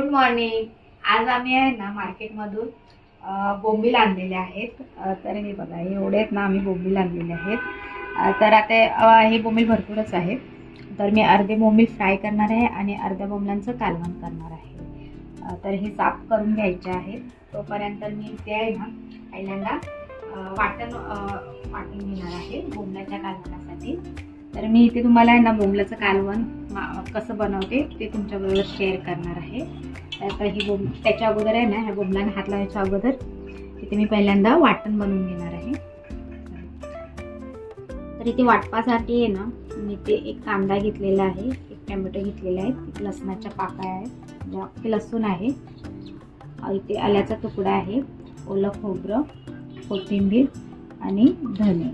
Good morning. आज आम्ही आहे ना मार्केटमधून बोंबील आणलेले आहेत. तर हे बघा एवढे आहेत ना आम्ही बोंबील आणलेले आहेत. तर आता हे बोंबील भरपूरच आहेत. तर मी अर्धे बोंबील फ्राय करणार आहे आणि अर्ध्या बोंबलांचं कालवण करणार आहे. तर हे साफ करून घ्यायचे आहेत तोपर्यंत मी ते आहे ना पहिल्यांदा वाटण वाटून घेणार आहे बोंबलाच्या कालवणासाठी. तर मी इथे तुम्हाला आहे ना बोंबलाचं कालवण कसं बनवते ते तुमच्याबरोबर शेअर करणार आहे. तर ही बोंब त्याच्या अगोदर आहे ना ह्या बोंबलाने हात लावायच्या अगोदर इथे मी पहिल्यांदा वाटण बनवून घेणार आहे. तर इथे वाटपासाठी आहे ना मी ते एक कांदा घेतलेला आहे एक टोमॅटो घेतलेला आहे एक लसणाच्या पाकळ्या आहेत ज्या लसूण आहे. इथे आल्याचा तुकडा आहे ओलं खोबरं कोथिंबीर आणि धने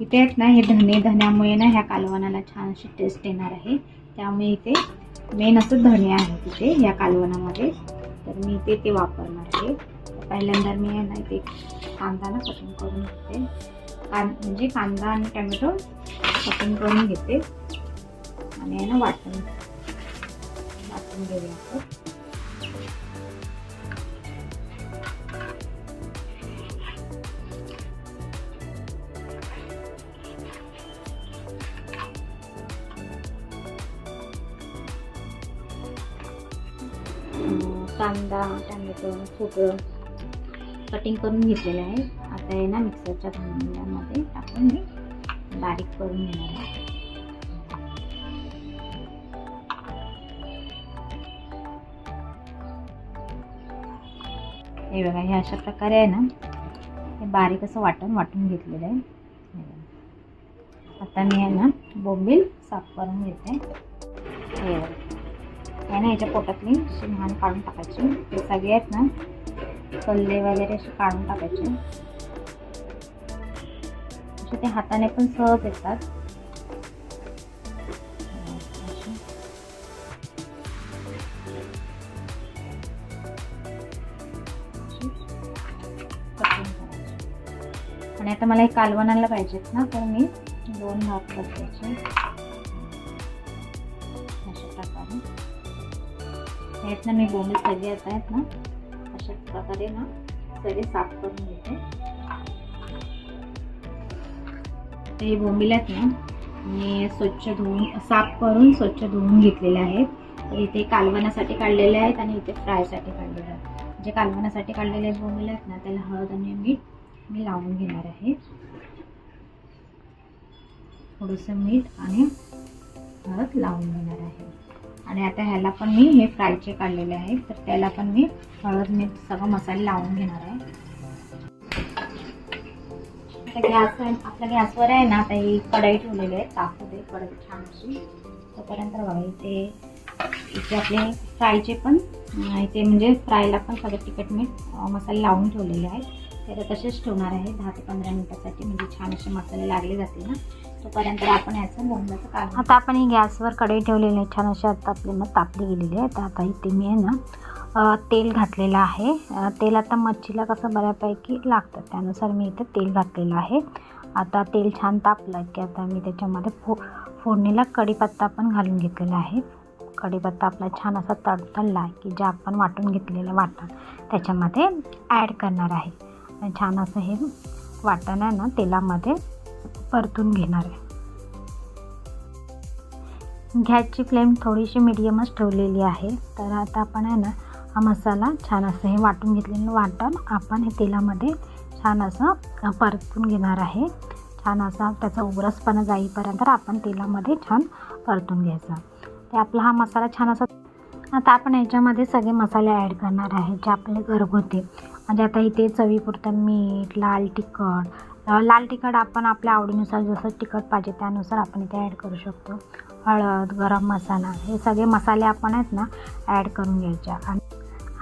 इथे आहेत ना हे धने धन्यामुळे ना ह्या कालवणाला छान अशी टेस्ट येणार आहे. त्यामुळे इथे मेन असं धने आहे तिथे या कालवणामध्ये तर मी इथे ते वापरणार आहे. पहिल्यांदा मी आहे ना इथे कांदा ना कटिंग करून घेते. कां म्हणजे कांदा आणि टॅमॅटो कटिंग करून घेते. आणि आहे ना वाटण वाटून घेऊया आपण. कांदा टोमॅटो खोबरं कटिंग करून घेतलेलं आहे. आता आहे ना मिक्सरच्या भांड्यामध्ये टाकून मी बारीक करून घेणार आहे. हे बघा हे अशा प्रकारे आहे ना हे बारीक असं वाटण वाटून घेतलेलं आहे. आता मी आहे ना बोंबील साफ करून घेते. हे बघा. ना याच्या पोटातली मान काढून टाकायची. हे सगळे आहेत ना कल्ले वगैरे असे काढून टाकायचे. असे ते हाताने पण सहज येतात. आणि आता मला हे कालवणाला पाहिजेत ना तर मी दोन भाग करायचे अशा प्रकारे. आहेत ना मी बोंबील सगळे येत आहेत ना अशा प्रकारे ना सगळे साफ करून घेते. ते हे बोंबील आहेत ना मी स्वच्छ धुवून साफ करून स्वच्छ धुवून घेतलेले आहेत. इथे कालवणासाठी काढलेले आहेत आणि इथे फ्रायसाठी काढलेले आहेत. जे कालवणासाठी काढलेले बोंबील आहेत ना त्याला हळद आणि मीठ मी लावून घेणार आहे. थोडंसं मीठ आणि हळद लावून घेणार आहे. आणि आता ह्याला पण मी हे फ्रायचे काढलेले आहेत. तर त्याला पण मी हळद मीठ सगळं मसाले लावून घेणार आहे. आता गॅस आपल्या गॅसवर आहे ना आता ही कढई ठेवलेली आहे तापू दे कढई छान अशी तोपर्यंत बघा इथे इथे आपले फ्रायचे पण इथे म्हणजे फ्रायला पण सगळं तिखट मीठ मसाले लावून ठेवलेले आहेत. त्याला तसेच ठेवणार आहे दहा ते पंधरा मिनिटासाठी. म्हणजे छान असे मसाले लागले जातील ना. तोपर्यंत आपण याचं बोंबलाचं काढून आता आपण ही गॅसवर कढई ठेवलेली आहे. छान अशी आता आपली मग तापली गेलेली आहे. तर आता इथे मी आहे ना तेल घातलेलं आहे. तेल आता मच्छीला कसं बऱ्यापैकी लागतं त्यानुसार मी इथे तेल घातलेलं आहे. आता तेल छान तापलं की आता मी त्याच्यामध्ये फो फोडणीला कढीपत्ता पण घालून घेतलेला आहे. कढीपत्ता आपला छान असा तडतडला की जे आपण वाटून घेतलेलं वाटण त्याच्यामध्ये ॲड करणार आहे. छान असं हे वाटण आहे ना तेलामध्ये परतून घेणार आहे. गॅसची फ्लेम थोडीशी मिडियमच ठेवलेली आहे. तर आता आपण आहे ना हा मसाला छान असं हे वाटून घेतलेलं वाटण आपण हे तेलामध्ये छान असं परतून घेणार आहे. छान असा त्याचा उग्रसपणा जाईपर्यंत आपण तेलामध्ये छान परतून घ्यायचा. ते आपला हा मसाला छान असा आता आपण याच्यामध्ये सगळे मसाले ॲड करणार आहे जे आपले घरगुती म्हणजे आता इथे चवीपुरतं मीठ लाल तिखट. लाल तिखट आपण आपल्या आवडीनुसार जसं तिखट पाहिजे त्यानुसार आपण इथे ॲड करू शकतो. हळद गरम मसाला हे सगळे मसाले आपण आहेत ना ॲड करून घ्यायचे. आणि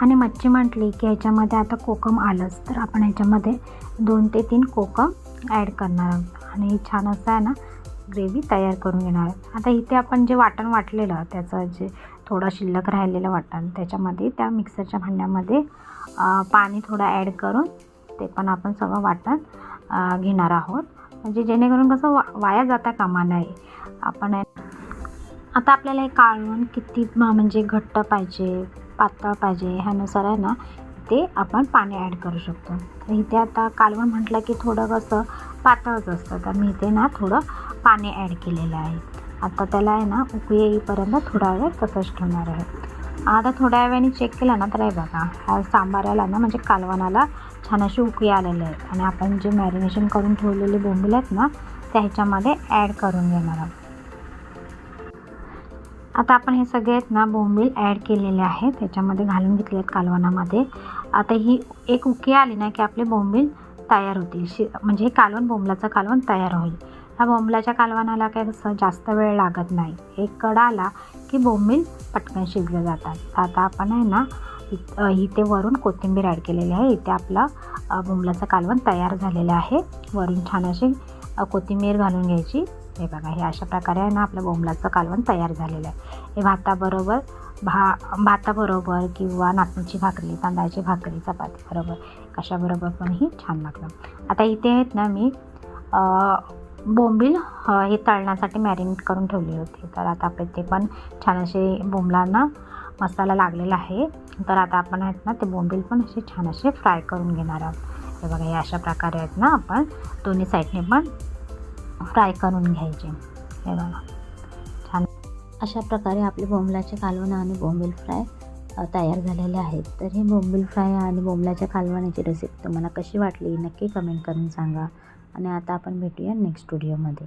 आणि मच्छी म्हटली की ह्याच्यामध्ये आता कोकम आलंच तर आपण ह्याच्यामध्ये दोन ते तीन कोकम ॲड करणार आहोत. आणि छान असं आहे ना ग्रेव्ही तयार करून घेणार. आहोत आता इथे आपण जे वाटण वाटलेलं त्याचं जे थोडं शिल्लक राहिलेलं वाटण त्याच्यामध्ये त्या मिक्सरच्या भांड्यामध्ये पाणी थोडं ॲड करून ते पण आपण सगळं वाटण घेणार आहोत. म्हणजे जेणेकरून कसं वा वाया जाता कामा नये. आपण आता आपल्याला हे काळवण किती म्हणजे घट्ट पाहिजे पातळ पाहिजे ह्यानुसार आहे ना ते आपण पाणी ॲड करू शकतो. तर इथे आता कालवण म्हटलं की थोडं कसं पातळच असतं. तर मी इथे ना थोडं पाणी ॲड केलेलं आहे आता त्याला आहे ना उकळी येईपर्यंत थोडा वेळ तसंच ठेवणार आहे. आता थोड्या वेळाने चेक केला ना तर हे बघा हा सांबाराला ना म्हणजे कालवणाला छान अशी उकळी आलेली आहेत आणि आपण जे मॅरिनेशन करून ठेवलेले बोंबील आहेत ना त्या ह्याच्यामध्ये ॲड करून घेणार आहोत. आता आपण हे सगळे आहेत ना बोंबील ॲड केलेले आहेत. त्याच्यामध्ये घालून घेतले आहेत कालवणामध्ये आता ही एक उकळी आली ना की आपले बोंबील तयार होतील. शि म्हणजे हे कालवण बोंबलाचं कालवण तयार होईल. ह्या बोंबलाच्या कालवणाला काय तसं जास्त वेळ लागत नाही. एक कड आला की बोंबील पटकन शिजले जातात. तर आता आपण आहे ना इथे वरून कोथिंबीर ॲड केलेली आहे. इथे आपलं बोंबलाचं कालवण तयार झालेलं आहे. वरून छान अशी कोथिंबीर घालून घ्यायची. हे बघा हे अशा प्रकारे आहे ना आपलं बोंबलाचं कालवण तयार झालेलं आहे. हे भाताबरोबर भा भाताबरोबर किंवा नाचणीची भाकरी तांदळाची भाकरी चपाती बरोबर. कशाबरोबर पण ही छान लागलं आता इथे आहेत ना मी बोंबील हे तळण्यासाठी मॅरिनेट करून ठेवली होती. तर आता आपले ते पण छान असे बोंबलांना मसाला लागलेला आहे. तर आता आपण आहेत ना ते बोंबील पण असे छान असे फ्राय करून घेणार आहोत. हे बघा हे अशा प्रकारे आहेत ना आपण दोन्ही साईडने पण फ्राय करून घ्यायचे. हे बघा. छान. अशा प्रकारे आपले बोंबलाचे कालवण आणि बोंबील फ्राय तयार झालेले आहेत. तर हे बोंबील फ्राय आणि बोंबलाच्या कालवणाची रेसिपी तुम्हाला कशी वाटली नक्की कमेंट करून सांगा. आणि आता आपण भेटूया नेक्स्ट व्हिडिओमध्ये